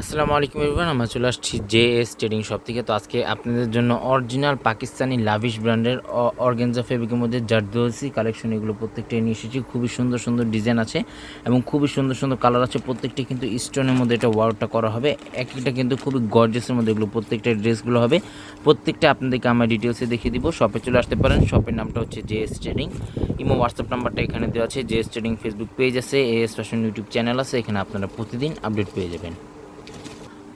আসসালামু আলাইকুম এভরিওয়ান আমরা চলে আসছি জে এস ট্রেডিং শপ থেকে। তো আজকে আপনাদের জন্য অরিজিনাল পাকিস্তানি লাভিশ ব্র্যান্ডের অর্গেনজা ফেব্রিকের মধ্যে জারদোসি কালেকশন এগুলো প্রত্যেকটাই নিয়ে এসেছি। খুবই সুন্দর সুন্দর ডিজাইন আছে এবং খুবই সুন্দর সুন্দর কালার আছে। প্রত্যেকটা কিন্তু স্টোনের মধ্যে এটা ওয়ার্কটা করা হবে। এক একটা কিন্তু খুবই গর্জেসের মধ্যে এগুলো প্রত্যেকটা ড্রেসগুলো হবে। প্রত্যেকটা আপনাদেরকে আমরা ডিটেলসে দেখিয়ে দিব। শপে চলে আসতে পারেন। শপের নামটা হচ্ছে J S trading imo WhatsApp নাম্বারটা এখানে দেওয়া আছে। J S trading Facebook page আছে A S fashion YouTube channel আছে। এখানে আপনারা প্রতিদিন আপডেট পেয়ে যাবেন।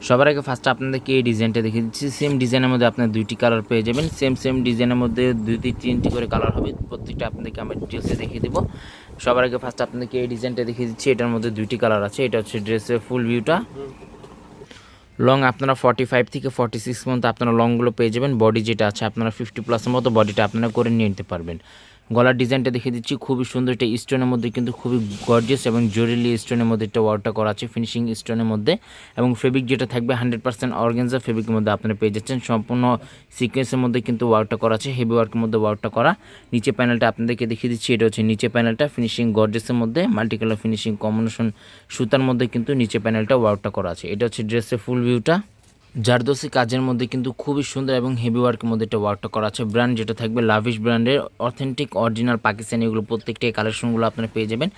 সবার আগে ফার্স্টে আপনাদেরকে এই ডিজাইনটা দেখিয়ে দিচ্ছি। সেম ডিজাইনের মধ্যে আপনার দুইটি কালার পেয়ে যাবেন। সেম সেম ডিজাইনের মধ্যে দুইটি, তিনটি করে কালার হবে। প্রত্যেকটা আপনাদেরকে আমরা ডিটেলসে দেখিয়ে দেবো। সবার আগে ফার্স্টে আপনাদেরকে এই ডিজাইনটা দেখিয়ে দিচ্ছি। এটার মধ্যে দুইটি কালার আছে। এটা হচ্ছে ড্রেসের ফুল ভিউটা লং আপনারা ফর্টি ফাইভ থেকে ফর্টি সিক্স পর্যন্ত আপনারা লংগুলো পেয়ে যাবেন। বডি যেটা আছে, আপনারা ফিফটি প্লাসের মতো বডিটা আপনারা করে নিয়ে নিতে পারবেন। গলার ডিজাইনটা দেখিয়ে দিচ্ছি। খুবই সুন্দর এটা স্টোনের মধ্যে কিন্তু খুবই গর্জিয়াস এবং জরিলি স্টোনের মধ্যে একটা ওয়ার্কটা করা আছে ফিনিশিং স্টোনের মধ্যে। এবং ফেব্রিক যেটা থাকবে হান্ড্রেড পার্সেন্ট অর্গেনজা ফেব্রিকের মধ্যে আপনারা পেয়ে যাচ্ছেন। সম্পূর্ণ সিকোয়েন্সের মধ্যে কিন্তু ওয়ার্কটা করা আছে হেভি ওয়ার্কের মধ্যে ওয়ার্কটা করা। নিচে প্যানেলটা আপনাদেরকে দেখিয়ে দিচ্ছি, এটা হচ্ছে নিচে প্যানেলটা ফিনিশিং গর্জেসের মধ্যে মাল্টি কালার ফিনিশিং কম্বিনেশন সুতার মধ্যে কিন্তু নিচে প্যানেলটা ওয়ার্কটা করা আছে। এটা হচ্ছে ড্রেসের ফুল ভিউটা জারদোসি কাজের মধ্যে কিন্তু খুবই সুন্দর এবং হেভি ওয়ার্কের মধ্যে একটা ওয়ার্কটা করা আছে। ব্র্যান্ড যেটা থাকবে লাভিশ ব্র্যান্ডের অথেন্টিক অরিজিনাল পাকিস্তানি এগুলো প্রত্যেকটা কালেকশনগুলো আপনারা পেয়ে যাবেন।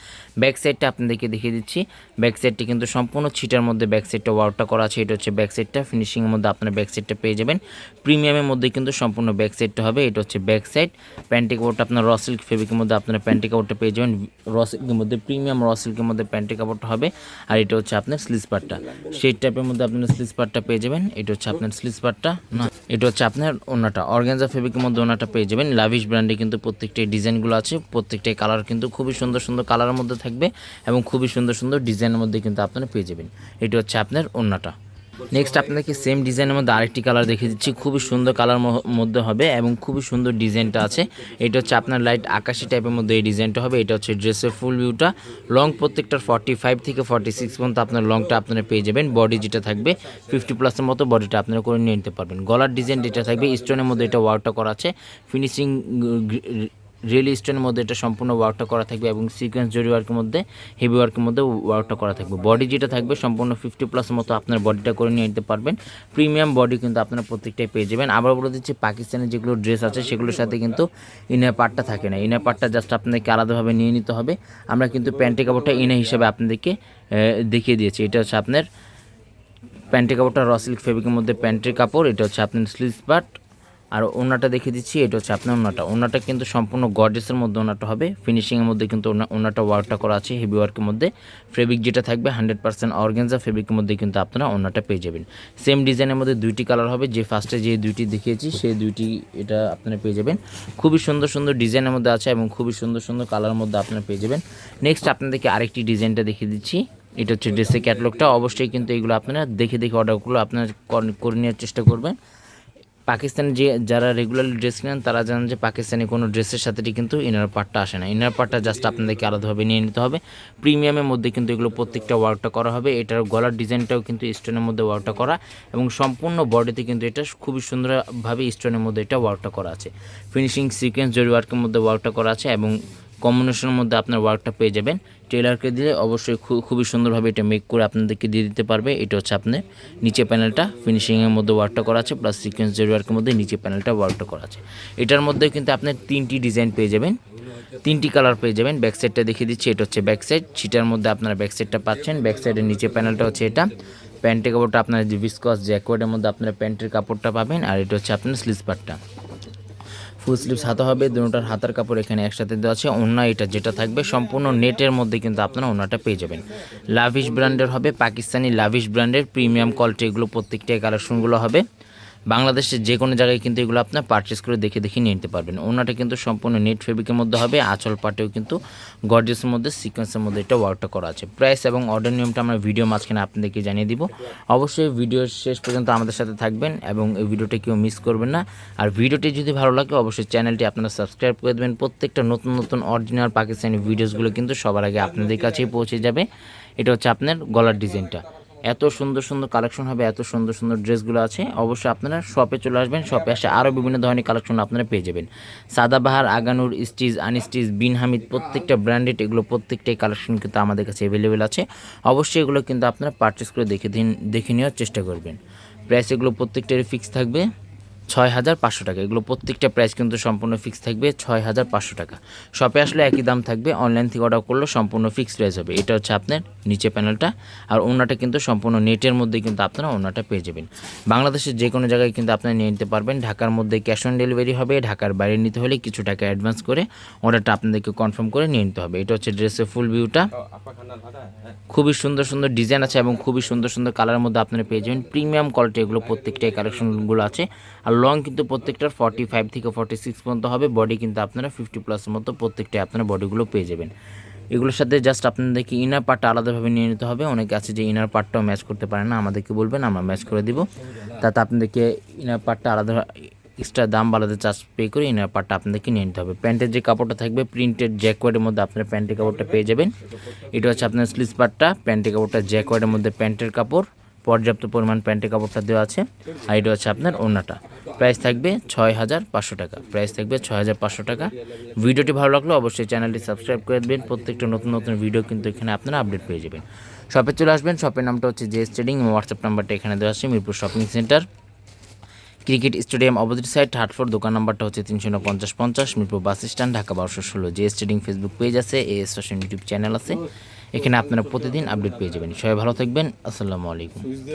ব্যাক সাইডটা আপনাদেরকে দেখিয়ে দিচ্ছি। ব্যাক সাইডটি কিন্তু সম্পূর্ণ ছিটার মধ্যে ব্যাক সাইডটা ওয়ার্কটা করা আছে। এটা হচ্ছে ব্যাক সাইডটা ফিনিশিংয়ের মধ্যে আপনারা ব্যাক সাইডটা পেয়ে যাবেন। প্রিমিয়ামের মধ্যে কিন্তু সম্পূর্ণ ব্যাক সাইডটা হবে। এটা হচ্ছে ব্যাক সাইড প্যান্টি কাপড়টা আপনার র সিল্ক ফেব্রিকের মধ্যে আপনারা প্যান্টি কাপড়টা পেয়ে যাবেন। র সিল্কের মধ্যে প্রিমিয়াম র সিল্কের মধ্যে প্যান্টি কাপড়টা হবে। আর এটা হচ্ছে আপনার স্লিজ পার্টটা সেই টাইপের মধ্যে আপনার স্লিজ পার্টটা পেয়ে যাবেন। এটা হচ্ছে আপনার স্লিজ পার্টটা না? এটা হচ্ছে আপনার ওনাটা। অর্গ্যানজা ফেব্রিকের মধ্যে ওনাটা পেয়ে যাবেন। লাভিশ ব্র্যান্ডে কিন্তু প্রত্যেকটাই ডিজাইনগুলো আছে। প্রত্যেকটাই কালার কিন্তু খুবই সুন্দর সুন্দর কালারের মধ্যে থাকবে এবং খুবই সুন্দর সুন্দর ডিজাইনের মধ্যে কিন্তু আপনারা পেয়ে যাবেন। এটা হচ্ছে আপনার ওনাটা। নেক্সট আপনাদেরকে সেম ডিজাইনের মধ্যে আরেকটি কালার দেখে দিচ্ছি। খুবই সুন্দর কালার মধ্যে হবে এবং খুবই সুন্দর ডিজাইনটা আছে। এটা হচ্ছে আপনার লাইট আকাশি টাইপের মধ্যে এই ডিজাইনটা হবে। এটা হচ্ছে ড্রেসের ফুল ভিউটা লং প্রত্যেকটার ফর্টি ফাইভ থেকে ফর্টি সিক্স পর্যন্ত আপনার লংটা আপনারা পেয়ে যাবেন। বডি যেটা থাকবে ফিফটি প্লাসের মতো বডিটা আপনারা করে নিয়ে নিতে পারবেন। গলার ডিজাইন যেটা থাকবে স্টোনের মধ্যে এটা ওয়ার্কটা করা আছে। ফিনিশিং রিয়েল স্টোনের মধ্যে এটা সম্পূর্ণ ওয়ার্কটা করা থাকবে এবং সিকোয়েন্স জরি ওয়ার্কের মধ্যে হেভি ওয়ার্কের মধ্যে ওয়ার্কটা করা থাকবে। বডি যেটা থাকবে সম্পূর্ণ ফিফটি প্লাস মতো আপনার বডিটা করে নিয়ে নিতে পারবেন। প্রিমিয়াম বডি কিন্তু আপনারা প্রত্যেকটাই পেয়ে যাবেন। আবার বলে দিচ্ছি, পাকিস্তানের যেগুলো ড্রেস আছে সেগুলোর সাথে কিন্তু ইনার পার্টটা থাকে না। ইনার পার্টটা জাস্ট আপনাদেরকে আলাদাভাবে নিয়ে নিতে হবে। আমরা কিন্তু প্যান্টি কাপড়টা ইনার হিসাবে আপনাদেরকে দেখিয়ে দিয়েছি। এটা হচ্ছে আপনার প্যান্টি কাপড়টা র সিল্ক ফেব্রিকের মধ্যে প্যান্টের কাপড়, এটা হচ্ছে আপনার স্লিজ পার্ট আর ওনাটা দেখিয়ে দিচ্ছি, এটা হচ্ছে আপনার ওনাটা ওনাটা কিন্তু সম্পূর্ণ গর্জেসের মধ্যে ওনাটা হবে। ফিনিশিংয়ের মধ্যে কিন্তু ওনাটা ওয়ার্কটা করা আছে হেভি ওয়ার্কের মধ্যে। ফেব্রিক যেটা থাকবে হান্ড্রেড পার্সেন্ট অর্গেনজা ফেব্রিকের মধ্যে কিন্তু আপনারা ওনাটা পেয়ে যাবেন। সেম ডিজাইনের মধ্যে দুইটি কালার হবে, যে ফার্স্টে যে দুইটি দেখিয়েছি, সেই দুইটি এটা আপনারা পেয়ে যাবেন। খুবই সুন্দর সুন্দর ডিজাইনের মধ্যে আছে এবং খুবই সুন্দর সুন্দর কালারের মধ্যে আপনারা পেয়ে যাবেন। নেক্সট আপনাদেরকে আরেকটি ডিজাইনটা দেখিয়ে দিচ্ছি। এটা হচ্ছে ড্রেসের ক্যাটলগটা অবশ্যই কিন্তু এগুলো আপনারা দেখে দেখে অর্ডারগুলো আপনারা করে নেওয়ার চেষ্টা করবেন। পাকিস্তানে যে, যারা রেগুলার ড্রেস কিনেন, তারা জানেন যে পাকিস্তানি কোনো ড্রেসের সাথে কিন্তু ইনার পার্টটা আসে না। ইনার পার্টটা জাস্ট আপনাদেরকে আলাদাভাবে নিয়ে নিতে হবে। প্রিমিয়ামের মধ্যে কিন্তু এগুলো প্রত্যেকটা ওয়ার্কটা করা হবে। এটার গলার ডিজাইনটাও কিন্তু স্টোনের মধ্যে ওয়ার্কটা করা এবং সম্পূর্ণ বডিতে কিন্তু এটা খুবই সুন্দরভাবে স্টোনের মধ্যে এটা ওয়ার্কটা করা আছে। ফিনিশিং সিকোয়েন্স জরি ওয়ার্কের মধ্যে ওয়ার্কটা করা আছে এবং কম্বিনেশনের মধ্যে আপনার ওয়ার্কটা পেয়ে যাবেন। টেলারকে দিলে অবশ্যই খুবই সুন্দরভাবে এটা মেক করে আপনাদেরকে দিয়ে দিতে পারবে। এটা হচ্ছে আপনার নিচে প্যানেলটা ফিনিশিংয়ের মধ্যে ওয়ার্কটা করা আছে প্লাস সিকোয়েন্স জেরি ওয়ার্কের মধ্যে নিচে প্যানেলটা ওয়ার্কটা করা আছে। এটার মধ্যে কিন্তু আপনার তিনটি ডিজাইন পেয়ে যাবেন। তিনটি কালার পেয়ে যাবেন। ব্যাক সাইডটা দেখিয়ে দিচ্ছি, এটা হচ্ছে ব্যাক সাইড সেটার মধ্যে আপনারা ব্যাক সাইডটা পাচ্ছেন। ব্যাক সাইডের নিচে প্যানেলটা হচ্ছে এটা। প্যান্টের কাপড়টা আপনার যে ভিসকস জ্যাকওয়ার্ডের মধ্যে আপনারা প্যান্টের কাপড়টা পাবেন, আর এটা হচ্ছে আপনার স্লিজ পার্টটা ফুল স্লিভস হাতা হবে, দুটার হাতার কাপড় এখানে একসাথে দেওয়া আছে ওনা এটা যেটা থাকবে, সম্পূর্ণ নেটের মধ্যে কিন্তু আপনারা ওনাটা পেয়ে যাবেন। লাভিশ ব্র্যান্ডের হবে, পাকিস্তানি লাভিশ ব্র্যান্ডের প্রিমিয়াম কোয়ালিটি এগুলো প্রত্যেকটাই কালেকশনগুলো হবে। বাংলাদেশের যে কোনো জায়গায় কিন্তু এগুলো আপনার পারচেস করে দেখে দেখে নিয়ে নিতে পারবেন। ওনাটা কিন্তু সম্পূর্ণ নেট ফেব্রিকের মধ্যে হবে, আঁচল পাটেও কিন্তু গর্জেসের মধ্যে সিকোয়েন্সের মধ্যে এটা ওয়ার্কটা করা আছে। প্রাইস এবং অর্ডার নিয়মটা আমরা ভিডিও মাঝখানে আপনাদেরকে জানিয়ে দিব। অবশ্যই ভিডিও শেষ পর্যন্ত আমাদের সাথে থাকবেন এবং এই ভিডিওটা কেউ মিস করবেন না। আর ভিডিওটি যদি ভালো লাগে, অবশ্যই চ্যানেলটি আপনারা সাবস্ক্রাইব করে দেবেন। প্রত্যেকটা নতুন নতুন অরিজিনাল পাকিস্তানি ভিডিওসগুলো কিন্তু সবার আগে আপনাদের কাছেই পৌঁছে যাবে। এটা হচ্ছে আপনার গলার ডিজাইনটা এত সুন্দর সুন্দর কালেকশন হবে, এত সুন্দর সুন্দর ড্রেসগুলো আছে। অবশ্যই আপনারা শপে চলে আসবেন শপে এসে আরও বিভিন্ন ধরনের কালেকশন আপনারা পেয়ে যাবেন। সাদাবাহার, আগানুর, স্টিজ, আনস্টিজ বিন হামিদ প্রত্যেকটা ব্র্যান্ডেড এগুলো প্রত্যেকটাই কালেকশন কিন্তু আমাদের কাছে অ্যাভেলেবেল আছে। অবশ্যই এগুলো কিন্তু আপনারা পারচেস করে দেখে দিন, দেখে নেওয়ার চেষ্টা করবেন। প্রাইস এগুলো প্রত্যেকটারই ফিক্স থাকবে। ছয় হাজার পাঁচশো টাকা। এগুলো প্রত্যেকটা প্রাইস কিন্তু সম্পূর্ণ ফিক্স থাকবে ছয় হাজার পাঁচশো টাকা। শপে আসলে একই দাম থাকবে অনলাইন থেকে অর্ডার করলে সম্পূর্ণ ফিক্স প্রাইস হবে। এটা হচ্ছে আপনার নিচে প্যানেলটা আর ওনাটা কিন্তু সম্পূর্ণ নেটের মধ্যে কিন্তু আপনারা ওনাটা পেয়ে যাবেন। বাংলাদেশের যে কোনো জায়গায় কিন্তু আপনারা নিয়ে নিতে পারবেন। ঢাকার মধ্যে ক্যাশ অন ডেলিভারি হবে ঢাকার বাইরে নিতে হলে কিছু টাকা অ্যাডভান্স করে অর্ডারটা আপনাদেরকে কনফার্ম করে নিয়ে নিতে হবে। এটা হচ্ছে ড্রেসের ফুল ভিউটা খুবই সুন্দর সুন্দর ডিজাইন আছে এবং খুবই সুন্দর সুন্দর কালারের মধ্যে আপনারা পেয়ে যাবেন। প্রিমিয়াম কোয়ালিটি এগুলো প্রত্যেকটাই কালেকশনগুলো আছে। আর লং কিন্তু প্রত্যেকটার ফর্টি ফাইভ থেকে ফর্টি সিক্স পর্যন্ত হবে বডি কিন্তু আপনারা ফিফটি প্লাসের মতো প্রত্যেকটাই আপনারা বডিগুলো পেয়ে যাবেন। এগুলোর সাথে জাস্ট আপনাদেরকে ইনার পার্টটা আলাদাভাবে নিয়ে নিতে হবে, অনেকে আছে যে ইনার পার্টটাও ম্যাচ করতে পারে না, আমাদেরকে বলবেন, আমরা ম্যাচ করে দিব। তাতে আপনাদেরকে ইনার পার্টটা আলাদা এক্সট্রা দাম আলাদা চার্জ পে করে ইনার পার্টটা আপনাদেরকে নিয়ে নিতে হবে। প্যান্টের যে কাপড়টা থাকবে প্রিন্টেড জ্যাকওয়ার্ডের মধ্যে আপনার প্যান্টের কাপড়টা পেয়ে যাবেন। এটা হচ্ছে আপনার স্লিজ পার্টটা প্যান্টের কাপড়টা জ্যাকওয়ার্ডের মধ্যে প্যান্টের কাপড়। পর্যাপ্ত পরিমাণ প্যান্টের কাপড়টা দেওয়া আছে। আর এটা হচ্ছে আপনার ওড়নাটা। প্রাইস থাকবে ছয় হাজার পাঁচশো টাকা। প্রাইস থাকবে ছয় হাজার পাঁচশো টাকা। ভিডিওটি ভালো লাগল অবশ্যই চ্যানেলটি সাবস্ক্রাইব করে দেবেন। প্রত্যেকটা নতুন নতুন ভিডিও কিন্তু এখানে আপনারা আপডেট পেয়ে যাবেন। শপে চলে আসবেন। শপের নামটা হচ্ছে জে ট্রেডিং হোয়াটসঅ্যাপ নাম্বারটা এখানে দেওয়া আছে, Mirpur shopping centre cricket stadium opposite side third floor দোকান নাম্বারটা হচ্ছে তিনশো পঞ্চাশ পঞ্চাশ, মিরপুর বাস স্ট্যান্ড, ঢাকা বারোশো ষোলো। জে স্টেডিং ফেসবুক পেজ আছে এ স্টেশন ইউটিউব চ্যানেল আছে। এখানে আপনারা প্রতিদিন আপডেট পেয়ে যাবেন। সবাই ভালো থাকবেন। আসসালামু আলাইকুম।